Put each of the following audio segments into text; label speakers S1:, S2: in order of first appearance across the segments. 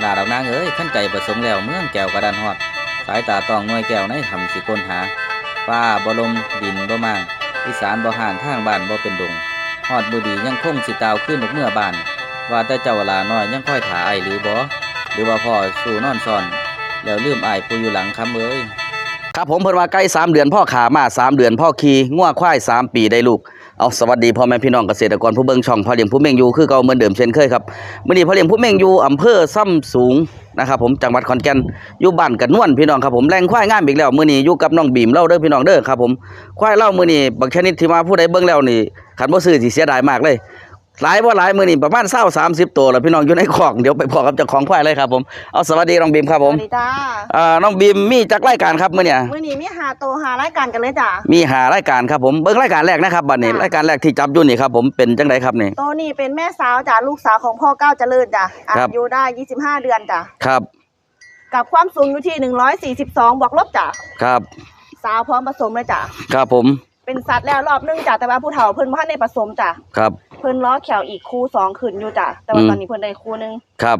S1: ลาดอกนางเอ้ยขั้นใจประสงค์แล้วเมืองแก้วกระดานหอด สายตาต้องหน่วยแก้วในทำสิก้นหาฟ้าบ่ลมดินบ่มางอีสานบ่ห่างทางบ้านบ่เป็นดงหอดบุดียังคงสิตาวขึ้นเมื่อบ้าน ว่าแต่เจ้าลาน้อยยังค่อยถาไอายหรือบ่หรือว่าพ่อสู่นอนซ่อน แล้วลืมอายผู้อยู่หลังคำเอ้ย ครับผมเพิ่นว่าใกล้3เดือนพ่อขามา3เดือนพ่อขี่งัวควาย3ปีได้ลูกเอาสวัสดีพ่อแม่พี่น้องเกษตรกรผู้เบิ่งช่องพ่อเลี้ยงผู้เม่งอยู่คือเก่าเหมือนเดิมเช่นเคยครับมื้อนี้พ่อเลี้ยงผู้เม่งอยู่อำเภอซ้ำสูงนะครับผมจังหวัดขอนแก่นอยู่บ้านกันนวลพี่น้องครับผมแรงควายงามอีกแล้วมื้อนี้อยู่กับน้องบีมเล่าเด้อพี่น้องเด้อครับผมควายเล่ามื้อนี้บางชนิดที่มาผู้ใดเบิ่งแล้วนี่คันบ่ซื้อสิเสียดายมากเลย หลายบ่หลายมื้อนี้ประมาณ20 30ตัวแล้วพี่น้องอยู่ในคอกเดี๋ยวไปพอกับเจ้าของควายเลยครับผมเอาสวัสดีน้องบีมครับ
S2: ส
S1: ผ
S2: วั
S1: ม
S2: สดีจ้า
S1: อ่าน้องบีมมีจักรายการครับมื้อเนี่ย
S2: มื้อนี้มีหาโตหารายการกันเลยจ้า
S1: มีหารายการครับผมเบิ่งรายการแรกนะครับบัดนี้
S2: ค่ะ
S1: รายการแรกที่จับอยู่นี่ครับผมเป็นจังไดครับนี่
S2: โตนี่เป็นแม่สาวจ้าลูกสาวของพ่อเก้าวเจริญจ้าอา
S1: ครับ
S2: ยุได้25เดือนจ้า
S1: ครับ
S2: กับความสูงอยู่ที่142บวกลบจ้า
S1: ครับ
S2: สาวพร้อมผสมเลยจ้า
S1: ครับผม
S2: เป็นสัตว์แล้วรอบนึงจ้าแต่ว่าผู้เฒ่าเพิ่นบ่ทันได้ผสมจ้า
S1: ครับ
S2: เพิ่นล้อแขวอีกคู่สองขึ้นอยู่จ้าแต่ว่า
S1: อืม
S2: ตอนนี้เพิ่นได้คู่หนึง
S1: ครับ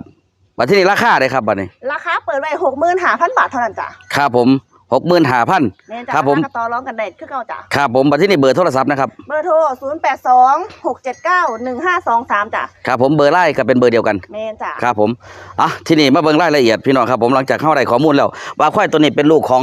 S1: บัดที่นี่ราคาได้ครับบัดนี้
S2: ราคาเปิดไว้65,000บาทเท่านั้นจ้า
S1: ครับผม 65,000
S2: แม่นจ้า
S1: ครับผมาา
S2: ต่อรองกันได้คือเก่าจ้า
S1: ครับผมบัดที่นี่เบอร์โทรศัพท์นะครับ
S2: เบอร์โทร0826791523จ้า
S1: ครับผมเบอร์ไลน์ก็เป็นเบอร์เดียวกัน
S2: แม่นจ้า
S1: ครับผม อะ ที่นี่มาเบิ่งรายละเอียดพี่น้องครับผมหลังจากเข้าได้ข้อมูลแล้ว ว่าควายตัวนี้เป็นลูกของ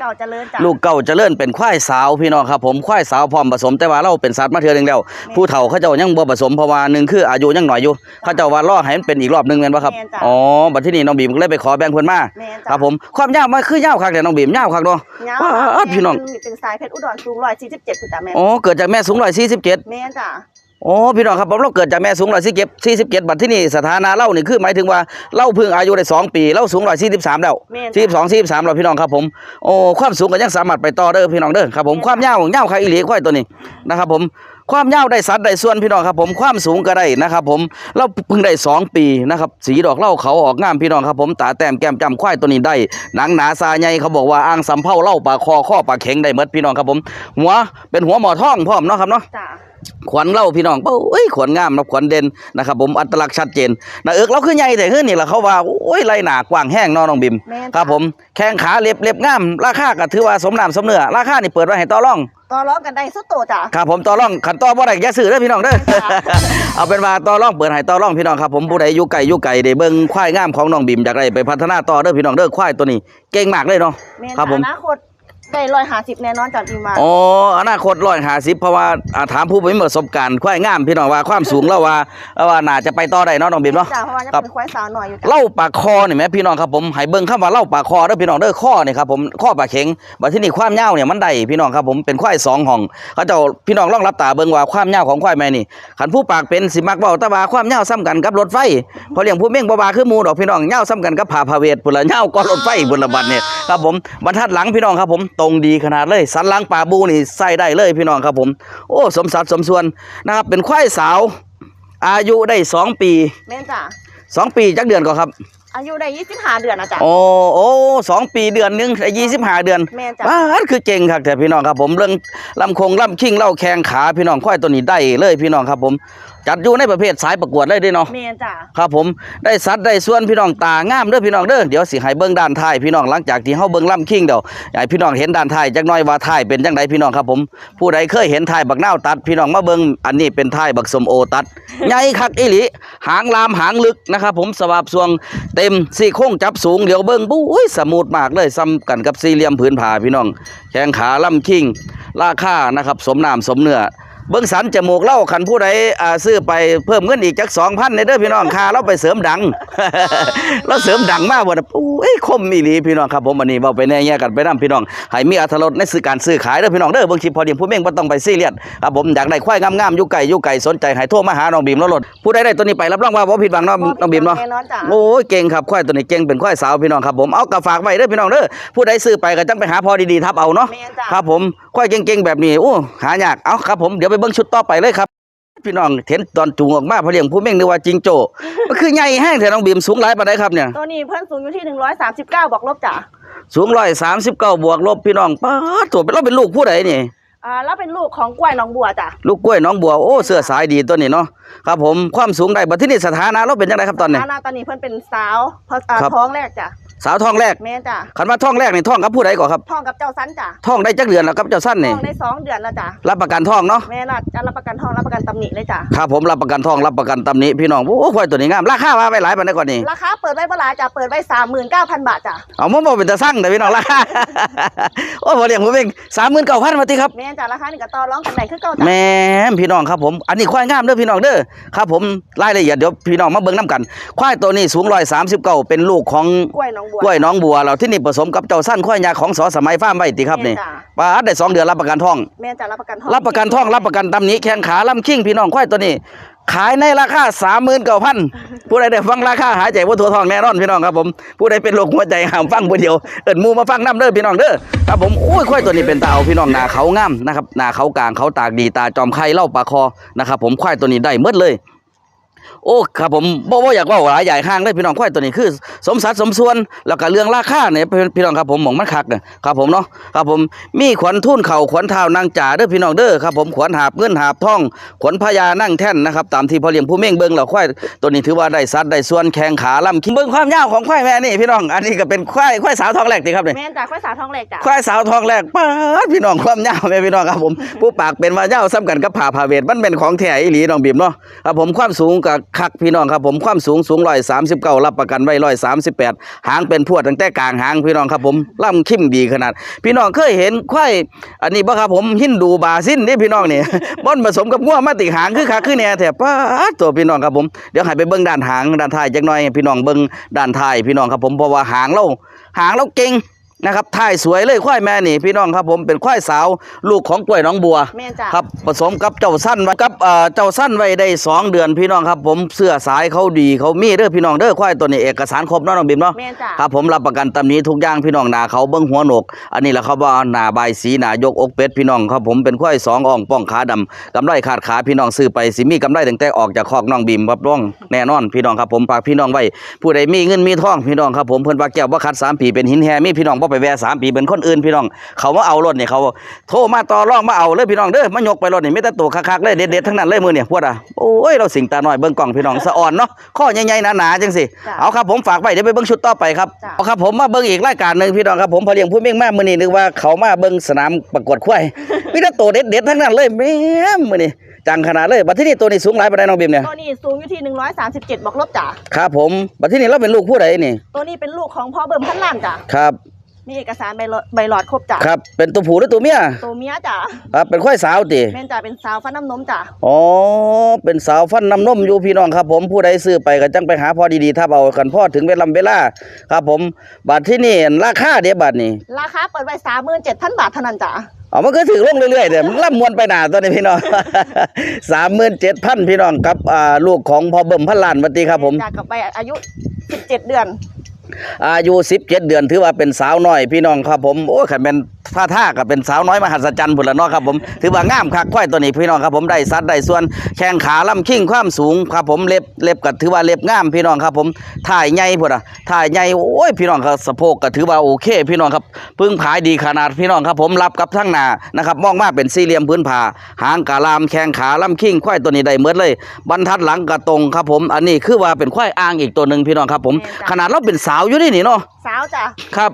S2: เก่าเจริญจ้า
S1: ลูกเก่าเจริญเป็นควายสาวพี่น้องครับผมควายสาวพร้อมผสมแต่ว่าเราเป็นสัตว์มาเทื่อหนึงแล้ว ผู้เฒ่าเขาเจ้ายังบ่ผสมเพราะว่าหนึ่งคืออายุยังน้อยอยู่ เขาเจ้าว่ารอให้มันเป็นอีกรอบหนึงแม่นบ่ครับ
S2: แม่นจ้ะ
S1: อ๋อ บัดที่นี่น้องบีมก็เลยไปขอแบ่งเพิ่นมา
S2: แม่น
S1: ค
S2: จ้า
S1: รับผม ความยาวมันคือยาวคักแต่น้องบีมยาวคักเนาะ
S2: เงา
S1: ว้าวพี่น้อง
S2: เป็นสายเพชรอุดรสูงร้อยสี่สิบเจ็ดคุณตาแม่
S1: อ๋อเกิดจากแม่สูง147
S2: แม่นจ้ะ
S1: โอ้พี่น้องครับผมเราเกิดจากแม่สูง147 47บัดที่นี่สถานะเล่านี่คือหมายถึงว่าเล่าเพิ่งอายุได้สองปีเล่าสูง143แล้ว
S2: แม่น
S1: สี่สองสี่สามเราพี่น้องครับผมโอ้ความสูงก็ยังสามารถไปต่อเด้อพี่น้องเด้อครับผมความยาวของยาวใครอีหลีควายตัวนี้นะครับผม ความยาวได้สัดได้ส่วนพี่น้องครับผมความสูงก็ได้นะครับผมเราเพิ่งได้สองปีนะครับสีดอกเล่าเขาออกงามพี่น้องครับผมตาแต้มแก้มจำควายตัวนี้ได้หนังหนาซาใหญ่เขาบอกว่าอ่างสำเภาเล่าปากคอข้อปากแข็งได้เมดพี่น้องครับผมหัวเป็นหัวหมอท่องพร้อมเนาะครับเนาะ ขวัญเล่าพี่น้องเป้าเอ้ยขวัญงามนะขวัญเด่นนะครับผมอัตลักษณ์ชัดเจนนะเอิกเราคือใหญ่แต่เฮ้ยนี่แหละเขาว่าโอ้ยไรหนากว้างแห้งเนาะน้องบิม
S2: แม่นจ้ะ
S1: ครับผมแข้งขาเล็บเล็บงามราคาก็ถือว่าสมน้ำสมเนื้อราคานี่เปิดไว้ให้ต่อรอง
S2: ต่อร้องกันได้สุดโตจ้ะ
S1: ครับผมต่อรองขันต่อบ่ได้อย่าซื้อเด้อพี่น้องเด้อเอาเป็นว่าต่อรองเปิดให้ต่อรองพี่น้องครับผมผู้ใดอยู่ไกลอยู่ไกลได้เบิ่งควายงามของน้องบิมอยากได้ไปพัฒนาต่อเด้อพี่น้องเด้อควายตัวนี้เก่งมากเลยเนาะ
S2: แม่น
S1: ครับผม
S2: อนาคต ได้ร้อยห้าสิบแน่นอนจากทีมมา
S1: อ๋ออนาคตร้อยหาสิบเพราะว่าอ่าถามผู้มีประสบการณ์ควายงามพี่น้องว่าความสูงแล้วว่าว่าน่าจะไปต่อได้เนาะน้องบิมเนาะ
S2: จ้ะเพราะว่าจะ
S1: ครับ
S2: เป็นควายสาวหน่อยอยู่จ้ะ
S1: เล่าปากคอนี่แหมพี่น้องครับผมให้เบิ่งคำว่าเล่าปากคอเด้อพี่น้องเด้อข้อนี่ครับผมข้อปากเข็งบัดที่นี่ความยาวเนี่ยมันได้พี่น้องครับผมเป็นควายสองห้องเขาเจ้าพี่น้องลองรับตาเบิ่งว่าความยาวของควายแม่นี่คันผู้ปากเป็นสิมักเว้าแตะว่าความยาวซ้ำกันกับรถไฟเพอเลี้ยงผู้เม่งบ่บาคือหมู่ดอกพี่น้องยาวซ้ำกันกับผาพาเวทพุ่นละยาวก็รถไฟพุ่นละบัดเนี่ยครับผมบรรทัดหลังพี่น้องครับผมตรงดีขนาดเลย สันหลังป่าบูนี่ใส่ได้เลยพี่น้องครับผม โอ้สมสัดสมส่วนนะครับ เป็นควายสาว อายุได้สองปี
S2: แม่นจ้ะ
S1: สองปีจักเดือนก็ครับ
S2: อายุได้ยี่สิบห้าเดือนนะจ้ะ
S1: โอ้โอ้สองปีเดือนหนึงยี่สิบห้าเดือน
S2: แม่นจ้ะ
S1: ว้าดคือเก่งครับแต่พี่น้องครับผมเรื่องลำคงลำคิงเล่าแข้งขาพี่น้องควายตัวนี้ได้เลยพี่น้องครับผม จัดอยู่ในประเภทสายประกวดเลยเด้เนาะ
S2: แม่นจ้ะ
S1: ครับผมได้สัดได้ส่วนพี่น้องตางามเด้อพี่น้องเด้อเดี๋ยวสิให้เบิ่งด้านท้ายพี่น้องหลังจากที่เฮาเบิ่งลำคิงเดี๋ยวให้พี่น้องเห็นด้านท้ายจักหน่อยว่าท้ายเป็นจังไดพี่น้องครับผมผู้ใดเคยเห็นท้ายบักนาวตัด พี่น้องมาเบิ่งอันนี้เป็นท้ายบักสมโอตัด ใหญ่คักอีหลีหางลามหางลึกนะครับผมสวาบสวงเต็มซี่โครงจับสูงเดี๋ยวเบิ่งบุ้ยสมูทมากเลยซ้ำกันกับสี่เหลี่ยมผืนผ้าพี่น้องแข้งขาลำคิงราคานะครับสมน้ำสมเนื้อ เบิ้งสันจมูกเล่าคันผู้ใดอ่าซื้อไปเพิ่มเงินอีกจักสองพันในเด้อพี่น้องค่าเราไปเสริมดัง เราเสริมดังมากบ่นะโอ้ยคมอีหลีพี่น้องครับผมวันนี้เว้าไปแน่แย่กันไปนํพี่น้องให้มีอรรถรสในสื่อการซื้อขายเด้อพี่น้องเด้อเบิ่งคลิปพอดีผู้เม่งบ่ต้องไปซีเรียสครับผมอยากได้ควายงามๆอยู่ไกลอยู่ไกลสนใจให้โทรมาหาน้องบีมแล้วรถผู้ใดได้ตัวนี้ไปรับรองว่าบ่ผิดหวังเนาะน้องบีมเนาะ
S2: แน่นอนจ้ะ
S1: โอ้ยเก่งครับควายตัวนี้เก่งเป็นควายสาวพี่น้องครับผมเอากระฝากไว้เด้อพี่น้องเด้อผู้ใดซื้อไปก็จังไปหาพอดีๆทับเอาเนาะ
S2: แม่นจ้ะ
S1: ครับผมควายเก่งๆแบบนี้โอ้หายากเอาครับผมเดี๋ยวไปเบิ่งชุดต่อไปเลยครับ พี่น้องเห็นตอนจูงออกมาเพอเลี้ยงผู้เม่งนึกว่าจิงโจ้มันคือใหญ่แห้งแต่น้องบีมสูงหลายปานใดครับเนี่ย
S2: ตัวนี้เพิ่นสูงอยู่ที่หนึ่งร้อยสามสิบเก้าบวกลบจ้ะ
S1: สูงร้อยสามสิบเก้าบวกลบพี่น้องป้าดตัวเป็นเราเป็นลูกผู้ใดนี่
S2: อ่าแล้วเป็นลูกของกล้วยหนองบัวจ้ะ
S1: ลูกกล้วยน้องบัวโอ้เสื้อสายดีตัวนี้เนาะครับผมความสูงได้บัดที่นี่สถานะเราเป็นจังไดครับตอนนี้
S2: ฐานะตอนนี้เพิ่นเป็นสาวเพราะอ่า
S1: ครับ
S2: ท้องแรกจ้ะ
S1: สาวท้องแรก
S2: แม่นจ้ะ
S1: คันว่าท้องแรกนี่ท้องกับผู้ใดก่อนครับ
S2: ท้องกับเจ้าสันจ้ะ
S1: ท้องได้จักเดือนแล้วครับเจ้าสั้น
S2: ท้
S1: นี่
S2: องได้สองเดือนแล้วจ้ะ
S1: รับประกันท้องเนาะ
S2: แม่น่ะจะรับประกันท้องรับประกันตำหนิเลยจ้ะ
S1: ครับผมรับประกันท้องรับประกันตำหนิพี่น้องโอ้ควายตัวนี้งามราคาว่าไปหลายปานใดก่อนนี่
S2: ราคาเปิดไว้เมื่อไหร่จ้ะเปิดไว้สามหมื่นเก้าพันบาทจ้ะ
S1: เอามาบอกเป็นตาสั่งแต่พี่น้องราคาโอ้บ่เลี้ยงผมเอง39,000มาติครับ
S2: แม่นจ้ะราคานี่ก็ต่อรองกันได้คือเก่าจ้ะ
S1: แม่มพี่น้องครับผมอันนี้ควายงามเด้อพี่น้องเด้อครับผมรายละเอียดเดี๋ยวพี่น้องมาเบิ่งน้กัน ควายตัวนี้สูง139เป็นลูกของ
S2: กล้วยหนองบัว
S1: กล้วยน้องบัวเราที่นี่ผสมกับเจ้าสั้นควายยาของสอสมัยฟาร์มไว้ติครับนี่
S2: แม่จ้ะ
S1: ป้าดได้สองเดือนรับประกันท้อง
S2: แม่นจ้ะรับประกันท้อง
S1: รับประกันท้องรับประกันตำหนี้แข้งขาลำคิงพี่น้องควายตัวนี้ ขายในราคาสามหมื่นเก้าพันผู้ใดได้ฟังราคาหายใจว่าทัวทองแน่นอนพี่น้องครับผมผู้ใดเป็นโรคหัวใจห้ามฟังผู้เดียวเอิ้นหมูมาฟังน้ำเด้อพี่น้องเด้อครับผมโอ้ยควายตัวนี้เป็นตาเอาพี่น้องหนาเขางามนะครับหนาเขากลางเขาตากดีตาจอมไข่เล่าปลาคอนะครับผมควายตัวนี้ได้เมดเลย โอ้ครับผมบ่บ่อยากเว่าหลายใหญ่ห้างเลยพี่น้องควายตัวนี้คือ สมสัดสมส่วนแล้วก็เรื่องราคาเนี่ยพี่พี่น้องครับผมหมองมันคักเนี่ยครับผมเนาะครับผมมีขวัญทุ่นเข่าขวัญเท้านางจ่าเด้อพี่น้องเด้อครับผมขวัญหาบเงินหาบทอง ขวัญพญานั่งแท่นนะครับตามที่พ่อเลี้ยงผู้เม่งเบิ่งแล้วควายตัวนี้ถือว่าได้สัดได้ส่วนแข้งขาลำคิงเบิ่งความยาวของควายแม่นี่พี่น้องอันนี้ก็เป็นควายควายสาวทองแรกติครับนี่
S2: แม่นจ้ะกล้วยสาวท้องแรกจ้ะ
S1: ควายสาวทองแรกป้าดพี่น้องความยาวแม่พี่น้องครับผมผู้ปากเป็นว่ายาวซ้ำกันกับผ่าพาเวทมันเป็นของแท้อีหลีน้องบีมเนาะครับผมความสูงกับคักพี่น้องครับผมความสูงสูงร้อยสามสิบเก้ารับประกันไว้ร้อยสามสิบแปดหางเป็นพวดตั้งแต่กลางหางพี่น้องครับผมล่ำคิมดีขนาด พี่น้องเคยเห็นควายอันนี้บ่ครับผมฮินดูบาซินนี่พี่น้องนี่บ่นผสมกับงัวมาติหางคือคักคือแน่แท้ป้าตัวพี่น้องครับผมเดี๋ยวให้ไปเบิ่งด้านหางด้านท้ายจักหน่อยพี่น้องเบิ่งด้านท้ายพี่น้องครับผมเพราะว่าหางเราหางเราเก่ง นะครับถ่ายสวยเลยควายแม่นี่พี่น้องครับผมเป็นควายสาวลูกของกล้วยน้องบัว
S2: แม่นจ้ะ
S1: ครับผสมกับเจ้าสั้นไว้กับเอ่อเจ้าสั้นไว้ได้สองเดือนพี่น้องครับผมเสื้อสายเขาดีเขามีเด้อพี่น้องเด้อควายตัวนี้เอกสารครบเนาะน้องบิมเนาะ
S2: แม่นจ้ะ
S1: ครับผมรับประกันตำหนี้ทุกอย่างพี่น้องหนาเขาเบิ้งหัวโหนก อันนี้แหละครับว่าหนาใบายสีหนายกอกเป็ดพี่น้องครับผมเป็นควายสองอ่องป้องขาดำกำไรขาดขาพี่น้องซื้อไปสิมีกำไรตั้งแต่ออกจากคอกน้องบิมรับรองแน่นอนพี่น้องครับผมฝากพี่น้องไว้ผู้ใดมีเงินมีทองพี่น้องครับผมเพิ่นว่าแก้วว่าคัดสามปีเป็นหินแฮมีพี่น้องบ่ไปแวะสามปีเป็นคนอื่นพี่น้อง เขามาเอารถนี่เขาโทรมาต่อรองมาเอาเลยพี่น้องเด้อมายกไปรถนี่มีแต่ตัวคักๆเลยเด็ดๆทั้งนั้นเลยมือเนี่ยพวดอะโอ้ยเราสิงตาน้อยเบิ่งกล่องพี่น้องสะอ่อนเนาะข้อใหญ่ๆหนาๆจังสิ
S2: จ้ะ
S1: เอาครับผมฝากไว้เดี๋ยวไปเบิ่งชุดต่อไปครับ
S2: จ้ะ
S1: เอาครับผมมาเบิ่งอีกรายการหนึ่งพี่น้องครับผมพอเลี้ยงผู้เม่งมากมื้อนี้นึกว่าเขามาเบิ่งสนามประกวดควายมีแต่ตัวเด็ดๆทั้งนั้นเลยแม่มมื้อนี้จังขนาดเลยบัดที่นี่ตัวนี้สูงหลายปานใดน้องบิมเนี่ย
S2: ตัวนี้สูงอยู่ที่หนึ่งร้อยสามสิบเจ็ดบอกลบจ้ะ
S1: ครับผมบัดที่นี่เราเป็นลูกผู้ใดนี่
S2: ตัวนี้เป็นลูกของพ่อเบิ่มพันล้านจ้ะ
S1: ครับ
S2: มีเอกสารใบหลอดใบหลอดครบจ้ะ
S1: ครับ เป็นตัวผู้หรือตัวเมีย
S2: ตัวเมียจ้ะ
S1: ครับเป็นควายสาวติ
S2: แม่นจ้ะเป็นสาวฟันน้ำนมจ้ะ
S1: อ๋อเป็นสาวฟันน้ำนมอยู่พี่น้องครับ ผมผู้ใดซื้อไปก็จังไปหาพอดีๆถ้าเอากันพอถึงเวลาเวลาครับผมบัดที่นี่ราคาเดี๋ยวบัดนี้
S2: ราคาเปิดไว้สามหมื่นเจ็ดพันบาทเท่านั้นจ้ะ
S1: เอามันก็ถือลงเรื่อยๆเดี๋ยวมันล่ำมวนไปหนาตัวนี้พี่น้องสามหมื่นเจ็ดพันพี่น้องกับอ่าลูกของพ่อเบิ่มพันล้านวัตีครับผม
S2: จากกับไปอายุสิบเจ็ดเดือน
S1: อายุสิบเจ็ดเดือนถือว่าเป็นสาวน้อยพี่น้องครับผมโอ้ยขันเป็นท่าท่าก็เป็นสาวน้อยมหัศจรรย์พุ่นละเนาะครับผมถือว่างามคักควายตัวนี้พี่น้องครับผมได้สัดได้ส่วนแข้งขาลำคิ้งความสูงครับผมเล็บเล็บก็ถือว่าเล็บงามพี่น้องครับผมถ่ายใหญ่พุ่นอะถ่ายใหญ่โอ้ยพี่น้องครับสะโพกก็ถือว่าโอเค พี่น้องครับพึ่งผายดีขนาดพี่น้องครับผมรับกับทั้งหน้านะครับมองมาเป็นสี่เหลี่ยมพื้นผาหางกะลามแข้งขาลำคิ้งควายตัวนี้ได้เมดเลย บรรทัดหลังกระตรงครับผมอันนี้คือว่าเป็นควายอ้างอีกตัวหนึ่งพี่น้องครับผมขนาดเราเป็นสาวอยู่นี่นี่เนาะ
S2: สาวจ้ะ
S1: ครับ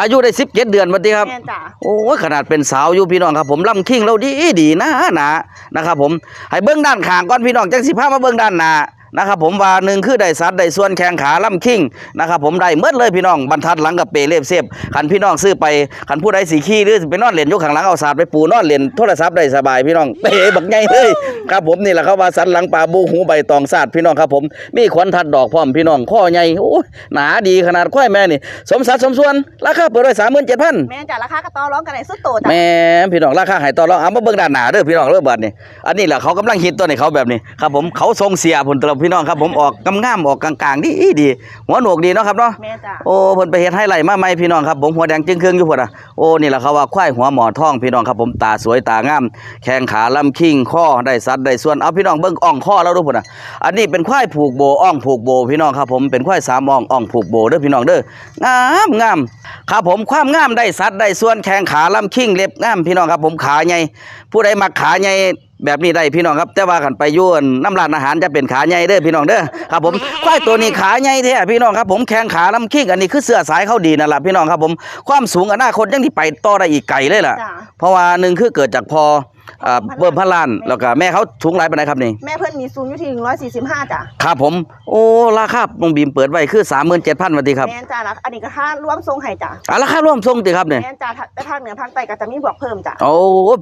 S1: อายุได้สิบเจ็ดเดือนวันที่ครับ
S2: แม่นจ้ะ
S1: โอ้ยขนาดเป็นสาวอยู่พี่น้องครับผมลำคิงเราดีดีนะหนานะครับผมให้เบื้องด้านข้างก่อนพี่น้องจังสิพามาเบื้องด้านหน้า นะครับผมว่าหนึ่งคือได้สัดได้ส่วนแข้งขาลำคิงนะครับผมได้เมดเลยพี่น้องบรรทัดหลังกับเปเล็บเสียบขันพี่น้องซื้อไปขันผู้ใดสีขี้หรือไปนอนเล่นอยกข้างหลังเอาศาสตร์ไปปูนอนเล่นโทรศัพท์ได้สบายพี่น้องเป๋บักใหญ่เลยครับผมนี่แหละครับว่าสันหลังปลาบูหูใบตองศาสตร์พี่น้องครับผมมีขวัญทัดดอกพร้อมพี่น้องข้อใหญ่โอ้ยหนาดีขนาดควายแม่นี่สมสัดสมส่วนราคาเปิดไว้สามหมื่นเจ็ดพัน
S2: แม่นจ้ะราคากระต่อร้องกันได้สุดโตจ้ะ
S1: แม่พี่น้องราคาหายต่อรองเอามาเบิ่งด้านหน้าเด้อพี่น้องเด้อบัดนี้อันนี้แหละเขากำลังฮิตตัวนี้เขาแบบนี้ครับผมเขาทรงเสียผลตลบพี่น้องครับผมออกกำงามออกกลางๆดีดีหัวโหนกดีเนาะครับเนาะ
S2: แม่นจ้ะ
S1: โอ้เพิ่นไปเฮ็ดให้ไหลมาใหม่พี่น้องครับผมหัวแดงจึงเครื่องอยู่พุ่นอะโอ้นี่แหละเขาว่าควายหัวหมอทองพี่น้องครับผมตาสวยตางามแข้งขาลำคิงข้อได้สัดได้ส่วนเอาพี่น้องเบิ่งอ่องข้อแล้วดูพุ่นอะอันนี้เป็นควายผูกโบอ่องผูกโบพี่น้องครับผมเป็นควายสามอ่องอ่องผูกโบเด้อพี่น้องเด้องามงามครับผมความงามได้สัดได้ส่วนแข้งขาลำคิงเล็บงามพี่น้องครับผมขาใหญ่ผู้ใดมักขาใหญ่ แบบนี้ได้พี่น้องครับ แต่ว่ากันไปอยวนน้ำร้านอาหารจะเป็นขาใหญ่เด้อพี่น้องเด้อครับผมควายตัวนี้ขาใหญ่แท้พี่น้องครับผมแข้งขาลำคิงอันนี้คือเสื้อสายเข้าดีนั่นแหละพี่น้องครับผมความสูงอนาคตยังที่ไปต่อได้อีกไกลเลยล่ะ
S2: จ้ะ
S1: เพราะว่าหนึ่งคือเกิดจากพอ อ่าเบิ่มพระลานแล้วก็แม่เขาสูงหลายปานใดครับนี่
S2: แม่เพิ่นมีสูงอยู่ที่145จ้ะ
S1: ครับผม โอ้ ราคาบงบีมเปิดไว้คือ 37,000วันทีครับ
S2: แม่นจ้ะแล้วอันนี้ก็ค่ารวมทรงให้จ้ะ
S1: อะราคาร่วมทรงติครับเนี่ย
S2: แม่นจ้ะแต่ภาคเหนือภาคใต้ก็จะมีบวกเพิ่มจ้ะ
S1: โอ้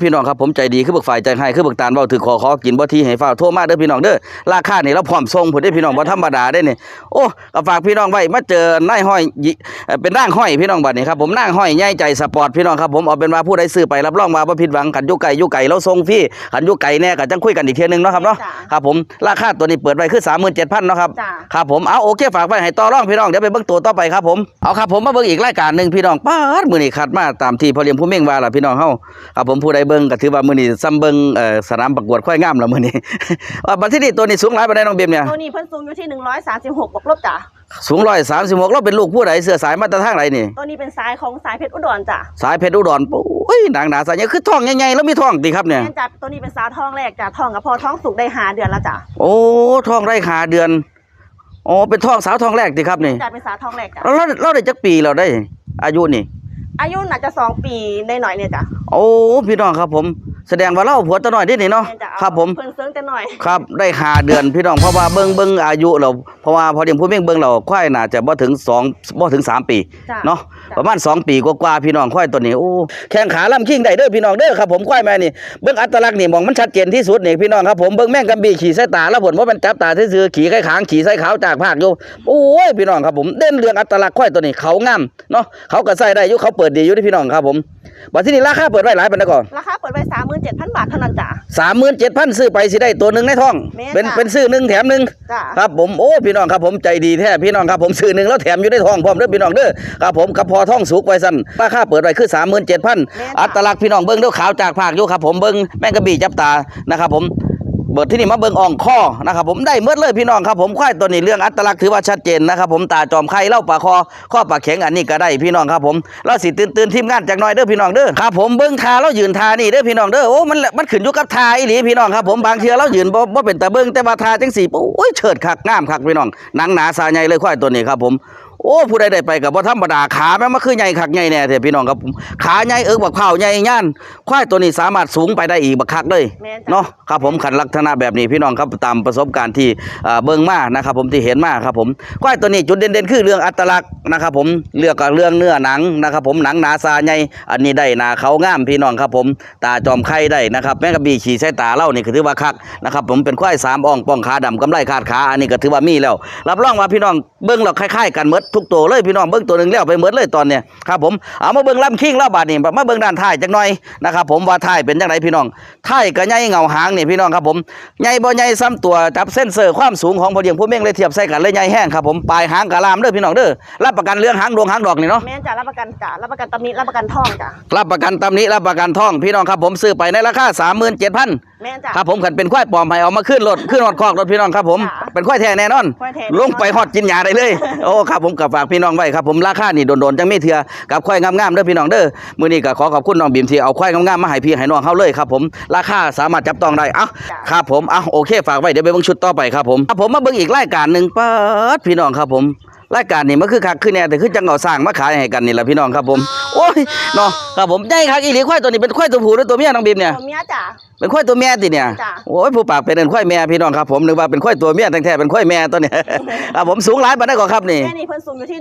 S1: พี่น้องครับผมใจดีคือบึกฝ่ายใจให้คือบึกตาลเว้าถือขอขอกินบ่ทีให้ฟ้าวโทรมาเด้อพี่น้องเด้อราคานี่เราพร้อมส่งพุ่นเด้อพี่น้องบ่ธรรมดาเด้นี่โอ้ก็ฝากพี่น้องไว้มาเจอนายห้อยยิเอ่อเป็นร่างห้อยพี่น้องบัดนี้ครับผมนางห้อยใหญ่ใจสปอร์ตพี่น้องครับผมเอาเป็นว่าผู้ใดซื้อไปรับรองว่าบ่ผิดหวังกันอยู่ไกลอยู่ไกลเราส่งฟรีกันอยู่ไกลแน่ก็จังคุยกันอีกเทื่อนึงเนาะครับเนาะ
S2: จ้ะ
S1: ครับผมราคาตัวนี้เปิดไว้คือ37,000เนาะครับ
S2: จ้ะ
S1: ครับผมเอาโอเคฝากไว้ให้ต่อรองพี่น้องเดี๋ยวไปเบิ่งตัวต่อไปครับผมเอาครับผมมาเบิ่งอีกรายการหนึ่งพี่น้องป้าดมื้อนี้คัดมาตามที่พอเลี้ยงผู้เม่งว่าล่ะพี่น้องเฮาครับผมผู้ใดเบิ่งก็ถือว่ามื้อนี้ซ้ำเบิ่งเอ่อสนามประกวดควายงามแล้วมื้อนี้ ว่าบัดที่นี่ตัวนี้สูงหลายปานใดน้องเบมเนี่ย
S2: ตัวนี้เพิ่นสูงอยู่ที่ 136บวกลบจ้ะ
S1: สูง136แล้วเป็นลูกผู้ใดเสื้อสายมาแต่ทางไหนนี่
S2: ตัวนี้เป็นสายของสายเพชรอุดรจ้ะ
S1: สายเพชรอุดรโอ้ยหนังหนาสายใหญ่คือท้องใหญ่ๆแล้วมีท้องติครับเนี่ย
S2: แม่นจ้ะตัวนี้เป็นสาวท้องแรกจ้ะท้องกับพอท้องสุกได้หาเดือนแล้วจ้ะ
S1: โอ้ท้องไร้ขาเดือนอ๋อเป็นท้องสาวท้องแรกติครับนี่
S2: จ้ะเป็นสาวท้องแรกจ้ะ
S1: แล้วเราเราได้จักปีแล้วได้ อายุนี่
S2: อายุน่าจะสองปีได้หน่อยเนี่ยจ้ะ
S1: โอ้พี่น้องครับผม แสดงว่าเล่าผัวตะหน่อยที่นี่เนาะ
S2: แม่นจ้ะเอา
S1: ครับผม
S2: เพิ่นเซิงแต่หน่อย
S1: ครับได้หาเดือนพี่น้องเพราะว่าเบิ่งเบิ่งอายุเราเพราะว่าพอเดียงผู้เม่งเบิ่งเราควายน่าจะบ่ถึง2บ่ถึง3ปี
S2: จ้ะ
S1: เนาะ
S2: จ้ะ
S1: ประมาณ2ปีกว่าๆพี่น้องควายตัวนี้โอ้แข้งขาลำคิงได้เด้อพี่น้องเด้อครับผมควายแม่นี่เบิ่งอัตลักษณ์นี่มองมันชัดเจนที่สุดนี่พี่น้องครับผมเบิ่งแม่งกำบีขี่ใส่ตาแล้วผลว่ามันจับตาซื่อๆขี่ไข่ขางขี่ใส่ขาวจากภาคอยู่โอ้ยพี่น้องครับผมเด่นเรื่องอัตลักษณ์ควายตัวนี้เขางามเนาะเขาก็ใส่ได้อยู่เขาเปิดดีอยู่ที่พี่น้องครับผมบัดที่นี่ราคาเปิดไว้หลายปานใดก่อน
S2: ราคาเปิดไว้37,000บาทเท่านั้นจ้ะ
S1: สามหมื่นเจ็ดพันซื้อไปสิได้ตัวหนึ่งในท้อง
S2: แม่น
S1: เป็น
S2: จ้ะ
S1: เป็นซื้อหนึ่งแถมหนึ่ง
S2: จ้ะ
S1: ครับผมโอ้พี่น้องครับผมใจดีแท้พี่น้องครับผมซื้อหนึ่งแล้วแถมอยู่ในท้องพร้อมเด้อพี่น้องเด้อครับผมกับพอท้องสุกไว้สั้นราคาเปิดไว้คือสามหมื่นเจ็ดพัน
S2: แม่นจ้ะ
S1: อัตลักษณ์พี่น้องเบิ้งเด้อขาวจากภาคอยู่ครับผมเบิ้งแม่งกระบี่จับตานะครับผม เบิดที่นี่มาเบิ้งอ่องข้อนะครับผมได้เมื่อเลยพี่น้องครับผมควายตัวนี้เรื่องอัตลักษณ์ถือว่าชัดเจนนะครับผมตาจอมไข่เล่าปากคอข้อปากแข็งอันนี้ก็ได้พี่น้องครับผมเราสิตื่นตื่นทีมงานจากน้อยเด้อพี่น้องเด้อครับผมเบิ้งทาเรายืนทานี่เด้อพี่น้องเด้อโอ้มันมันขึ้นอยู่กับทาอีหลีพี่น้องครับผมบางเทื่อเรายืนบ่บ่เป็นแตาเบิ้งแต่ว่าทาจังสี่โอ้ยเฉิดคักงามคักพี่น้องหนังหนาสาใหญ่เลยควายตัวนี้ครับผม โอ้ผู้ใดได้ไปกับบ่ธรรมดาขาแม่งมันคือใหญ่คักใหญ่แน่เถอะพี่น้องครับผมขาใหญ่เอิกบักเผาใหญ่ย่านควายตัวนี้สามารถสูงไปได้อีกบักคักเลย
S2: แม่นจ้ะ
S1: เนาะครับผมขันลักษณะแบบนี้พี่น้องครับตามประสบการณ์ที่เอ่อเบิ่งมานะครับผมที่เห็นมาครับผมควายตัวนี้จุดเด่นๆคือเรื่องอัตลักษณ์นะครับผมเลือกกับเรื่องเนื้อหนังนะครับผมหนังหนาซาใหญ่อันนี้ได้หนาเขางามพี่น้องครับผมตาจอมไข่ได้นะครับแม่กระบี่ขี่ใส่ตาเล่านี่ก็ถือว่าคักนะครับผมเป็นควายสามอ่องป้องขาดำกำไลขาดขาอันนี้ก็ถือว่ามีแล้ว รับรองว่าพี่น้องเบิ่งเราคล้ายๆกันหมดทุกตัวเลยพี่น้องเบิ่งตัวหนึ่งแล้วไปหมดเลยตอนเนี้ยครับผมเอามาเบิ่งลำคิงแล้วบาดนี้มาเบิ่งด้านท้ายจักหน่อยนะครับผมว่าท้ายเป็นจังไดพี่น้องท้ายก็ใหญ่เงาหางนี่พี่น้องครับผมใหญ่บ่ใหญ่ซ้ำตัวจับเส้นเซอร์ความสูงของพอเดียงผู้เม่งเลยเทียบใส่กันเลยใหญ่แห้งครับผมปลายหางกะลามเด้อพี่น้องเด้อรับประกันเรื่องหางดวงหางดอกนี่เนาะ
S2: แม่นจ้ะรับประกันจ้ะรับประกันตำหนิรับประกันท่องจ้ะ
S1: รับประกันตำหนี้รับประกันท่องพี่น้องครับผมซื้อไปในราคา37,000
S2: แม่นจ้ะ
S1: ครับผมขันเป็นควายปลอมให้เอามาขึ้นรถขึ้นรถคอกรถพี่น้องครับผม
S2: ค่ะ
S1: เป็นควายแท้แน่นอน
S2: ควายแท้
S1: ลงไปฮอดกินยาได้เลย โอ้ครับผมกับฝากพี่น้องไว้ครับผมราคานี่โดนๆจังไม่เถื่อกับควายงามๆเด้อพี่น้องเด้อมื้อนี้ก็ขอขอบคุณน้องบีมที่เอาควายงามๆมาให้พี่ให้น้องเฮาเลยครับผมราคาสามารถจับต้องได้เอ้าครับผมเอ้าโอเคฝากไว้เดี๋ยวไปเบิ่งชุดต่อไปครับผมครับผมมาเบิ่งอีกรายการหนึงเปิดพี่น้องครับผม รายการนี้มันคือคักคือแน่แต่คือจังเอาสร้างมาขายให้กันนี่แหละพี่น้องครับผมโอ้ยเนาะครับผมใหญ่คักอีหลีควายตัวนี้เป็นควายตัวผู้หรือตัวเมียน้องบีมเนี่ย
S2: ตัวเมียจ้ะ
S1: เป็นควายตัวแม่ติเนี่ย
S2: จ้ะ
S1: โอ้ยผู้ปากเป็นควายแม่พี่น้องครับผมนึกว่าเป็นควายตัวเมียแท้ๆเป็นควายแม่ตัวเนี้ครับผมสูงหลายปานใดก่อนครับนี่
S2: แม่นี่เพิ่นสูงอยู่ที่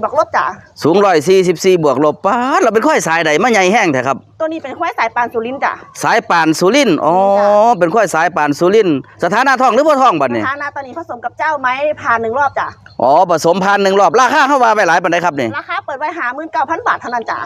S2: 144บวกลบจ้ะ
S1: สูง144บวกลบป้าดเราเป็นควายสายใดมาใหญ่แห้งแท้ครับ
S2: ตัวนี้เป็นควายสายปานสุรินทร์จ้ะ
S1: สายป่านสุรินทร์อ๋อ
S2: จ้ะ
S1: เป็นควายสายป่านสุรินทร์สถานะท้องหรือบ่ท้องบัดนี้
S2: ฐานะตอนนี้ผสมกับเจ้าไม้ผ่านหนึ่งรอบจ้ะ
S1: อ๋อผสมพันหนึ่งรอบราคาเข้าว่าไปหลายปันไดครับนี่
S2: ราคา ปิดไว้หาหมื่นเก้าพันบาทเท่านั้นจ้ะ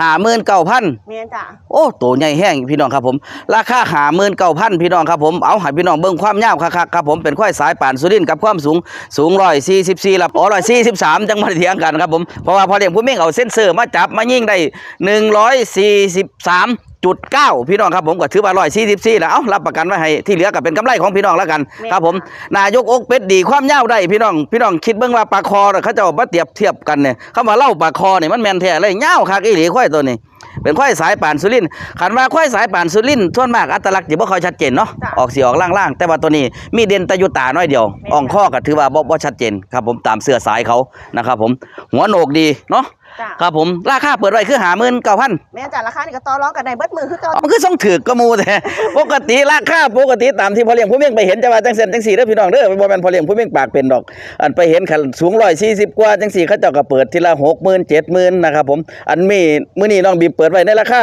S1: 59,000
S2: เมียนจ้ะ
S1: โอ้ตัวใหญ่แห้งพี่น้องครับผม ราคาหาหมื่นเก้าพันพี่น้องครับผมเอาให้พี่น้องเบิ่งความยาวคักๆครับผมเป็นควายสายป่านสุรินทร์กับความสูงสูงร้อยสี่สิบสี่ละอ๋อร้อยสี่สิบสามจังมาเถียงกันครับผมเพราะว่าพอเลี้ยงผู้เม่งเอาเส้นเซอร์มาจับมายิงได้หนึ่งร้อยสี่สิบสามจุดเก้าพี่น้องครับผมก็ถือว่าร้อยสี่สิบสี่แล้วเอ้ารับประกันไว้ให้ที่เหลือก็เป็นกำไรของพี่น้องแล้วกัน
S2: แม่น
S1: ครับผม
S2: ค่ะ
S1: นายกอกเป็ดดีความยาวได้พี่น้องพี่น้องคิดเบิ่งว่าปลาคอน่ะเขาเจะมาเทียบเทียบกันเนี่ยคำว่าเล่าปลาคอเนี่ยมันแม่นแท้เลยยาวคักอีหลีควายตัวนี้ เป็นควายสายป่านสุรินทร์คันว่าควายสายป่านสุรินทร์ส่วนมากอัตลักษณ์จะบ่ค่อยชัดเจนเนาะ
S2: จ้ะ
S1: ออกสีออกล่างๆแต่ว่าตัวนี้มีเด่นแตะยุตาน้อยเดียว
S2: แม่น
S1: อ่องข้อก็ถือว่าบ่บ่ชัดเจนครับผมตามเสื้อสายเขานะครับผมหัวโหนกดีเนาะ
S2: จ้ะ
S1: ครับผมราคาเปิดไว้คือหาหมื่นเก้าพัน
S2: แม่นจ้ะราคานี่ก็ต่อรองกันได้เบิดมือคือเก่า
S1: มันคือส่งถือกระมูแต่ ปกติราคาปกติตามที่พอเลี้ยงผู้เมี่ยงไปเห็นจะว่าจังเส้นจังสี่เด้อพี่น้องเด้อบ่แม่นพอเลี้ยงผู้เมี่ยงปากเป็นดอก อันไปเห็นคันสูง140กว่าจังสี่เขาเจ้าก็เปิดทีละ60,000 70,000นะครับผมอันมีมื้อนี้น้องบีมเปิดไว้ในราคา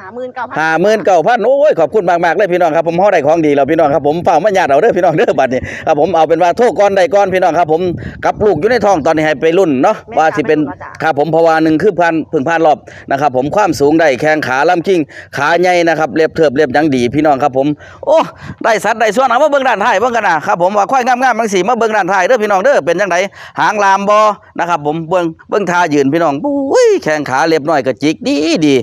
S2: หาหมื่นเก้าพัน
S1: ห้าหมื่นเก้าพันโอ้ยขอบคุณมากมากๆเลยพี่น้องครับผมเฮาได้ของดีแล้วพี่น้องครับผมเฝ้ามาญาติเอาเด้อพี่น้องเด้อบัดนี้ครับผมเอาเป็นว่าโทษก่อนได้ก่อนพี่น้องครับผมกับลูกอยู่ในท้องตอนนี้ให้ไปรุ่นเนาะว่าสิเป็นครับผมเพราะว่าหนึ่งคือพันพึ่งพันรอบนะครับผมความสูงได้แข้งขาลำคิงขาใหญ่นะครับเรียบเทิบเรียบหยังดีพี่น้องครับผมโอ้ได้สัตว์ได้ส่วนเอามาเบิ่งด้านท้ายเบิ่งกันนะครับผมว่าควายงามๆบางสีมาเบิ่งด้านท้ายเด้อพี่น้องเด้อเป็นจังไดหางลามบ่นะครับผมเบิ่งเบิ่งท่ายืนพี่น้องปุ้ยแข้งขาเรียบน้อยกระจิกดีดี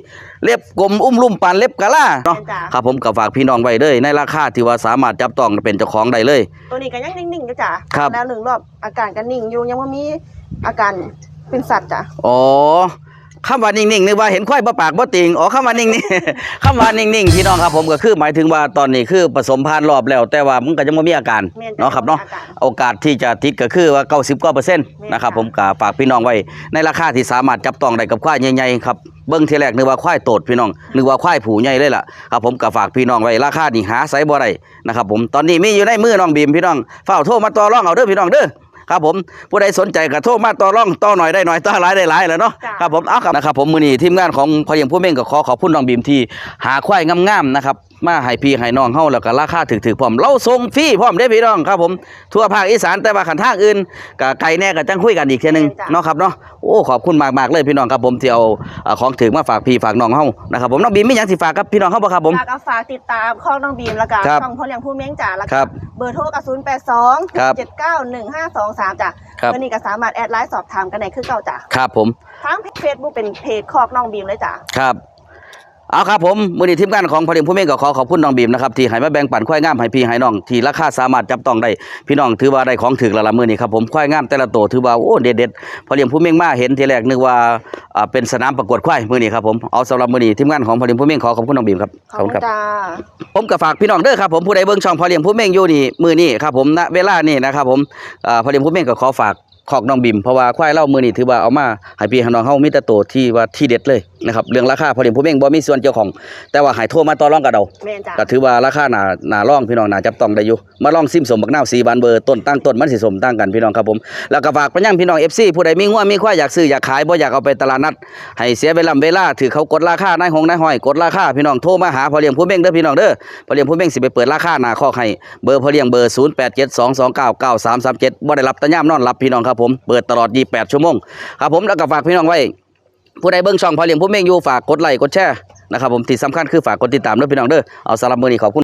S1: เล็บกลมอุ้มลุ่มปานเล็บกะลาเนาะ
S2: แม่นจ้ะ
S1: ครับผมก็ฝากพี่น้องไว้เลยในราคาที่ว่าสามารถจับต้องเป็นเจ้าของได้เลย
S2: ตัวนี้ก็ยังนิ่งๆอยู่จ้ะ
S1: ครับ
S2: แล้วหนึ่งรอบอาการก็นิ่งอยู่ยังว่ามีอาการเป็นสัตว์จ้ะ
S1: อ๋อ คำว่านิ่งๆนึกว่าเห็นควายบ่ปากบ่ติงอ๋อคำว่านิ่งๆคำว่านิ่งๆพี่น้องครับผมก็คือหมายถึงว่าตอนนี้คือผสมพันธุ์รอบแล้ว แต่ว่ามันก็ยังบ่มีอาการ
S2: แม่นจ้ะ
S1: เนาะครับเนาะ
S2: อาการ
S1: โอกาสที่จะติดก็คือว่า90กว่าเปอร์เซ็นต์นะครับผมก็ฝากพี่น้องไว้ในราคาที่สามารถจับต้องได้กับควายใหญ่ๆครับเบิ่งทีแรกนึกว่าควายโตดพี่น้องนึกว่าควายผูใหญ่เลยล่ะครับผมก็ฝากพี่น้องไว้ราคานี่หาไสบ่ได้นะครับผมตอนนี้มีอยู่ในมือน้องบีมพี่น้องเฝ้าโทรมาต่อรองเอาเด้อพี่น้องเด้อ ครับผมผู้ใดสนใจก็โทรมาต่อรองต่อหน่อยได้หน่อยต่อหลายได้หลายแหล้วเนาะ
S2: จ้ะ
S1: ครับผมเอาครับนะครับผมมื้อนี้ทีมงานของพอเลี้ยงผู้เม่งก็ขอขอบคุณน้องบีมที่หาควายงามๆนะครับ มาให้พี่ให้น้องเฮาแล้วก็ราคาถูกๆพร้อมเราส่งฟรีพร้อมเด้อพี่น้องครับผมทั่วภาคอีสานแต่ว่าขันทางอื่นก็ไกลแน่ก็จังคุยกันอีกเทียหนึง
S2: จ้ะ
S1: เนาะครับเนาะโอ้ขอบคุณมากๆเลยพี่น้องครับผมที่เอาเอ่อของถึงมาฝากพี่ฝากน้องเฮานะครับผมน้องบีมมีหยังสิฝากกับพี่น้องเฮาบ่ครับผม
S2: ฝากก็ฝากติดตามข้องน้องบีมแล้วก็
S1: ครับ
S2: ช่องพ่อเลี้ยงผู้เม้งจ้ะแล้ว
S1: ค
S2: ก็
S1: รับ
S2: เบอร์โทรกับศูนย์แปดสอง
S1: ครับ
S2: เจ็ดเก้าหนึ่งห้าสองสามจ้ะ
S1: ครับ
S2: วันนี้ก็สามารถแอดไลน์สอบถามกันได้คือเก่าจ้ะ
S1: ครับผม
S2: ทั้งเฟซบุ๊กเป็นเพจคอกน้องบีมเลยจ้ะ
S1: ครับ เอาครับผมมือนี้ทีมงานของพอดีผู้เม่งก็ขอขอบคุณน้องบีมนะครับที่ให้มาแบ่งปันควายงามให้พี่ให้น้องที่ราคาสามารถจับต้องได้พี่น้องถือว่าได้ของถึกแล้วละมือนี้ครับผมควายงามแต่ละตัวถือว่าโอ้เด็ดเด็ดๆพอเลี้ยงผู้เม่งมาเห็นทีแรกนึกว่าอ่าเป็นสนามประกวดควายมือนี้ครับผมเอาสำหรับมือนี้ทีมงานของพอเลี้ยงผู้เม่งขอขอบคุณน้องบีมครับ
S2: ขอบคุณจ้า
S1: ผมก็ฝากพี่น้องเด้อครับผมผู้ใดเบิ่งช่องพอเลี้ยงผู้เม่งอยู่นี่มือนี้ครับผมณเวลานี่นะครับผมอ่าพอเลี้ยงผู้เม่งก็ขอฝาก ขอกน้องบิมเพราะว่าควายเล่ามือนี่ถือว่าเอามาให้พี่ให้น้องเฮามีแต่ตัวที่ว่าที่เด็ดเลยนะครับเรื่องราคาพอเลี้ยงผู้เม่งบ่มีส่วนเกี่ยวของ แต่ว่าให้โทรมาต่อรองกับเรา
S2: แม่นจ้ะ
S1: ก็ถือว่าราคาหนาหนาร่องพี่น้องหนาจับต้องได้อยู่มาลองซิมสมบักนาวสีบานเบอร์ต้นตั้งต้นมันสิสมตั้งกันพี่น้องครับผมแล้วก็ฝากไปยังพี่น้อง FC ผู้ใดมีงัวมีควายอยากซื้ออยากขายบ่อยากเอาไปตลาดนัดให้เสียเวลาเวลาถือเขากดราคานายหงนายห้อยกดราคาพี่น้องโทรมาหาพอเลี้ยงผู้เม่งเด้อพี่น้องเด้อพอเลี้ยงผู้เม่งสิไปเปิดราคาหน้าคอกให้เบอร์พอเลี้ยงเบอร์0872299337บ่ได้รับตะย่ามนอนรับพี่น้องครับผมเปิดตลอด 28 ชั่วโมงครับผมแล้วก็ฝากพี่น้องไว้ ผู้ใดเบิ้งช่องพอเลี้ยงผู้เม่งอยู่ฝากกดไลค์กดแชร์นะครับผมที่สำคัญคือฝากกดติดตามด้วยพี่น้องเด้อเอาสำหรับมือนี้ขอบคุณ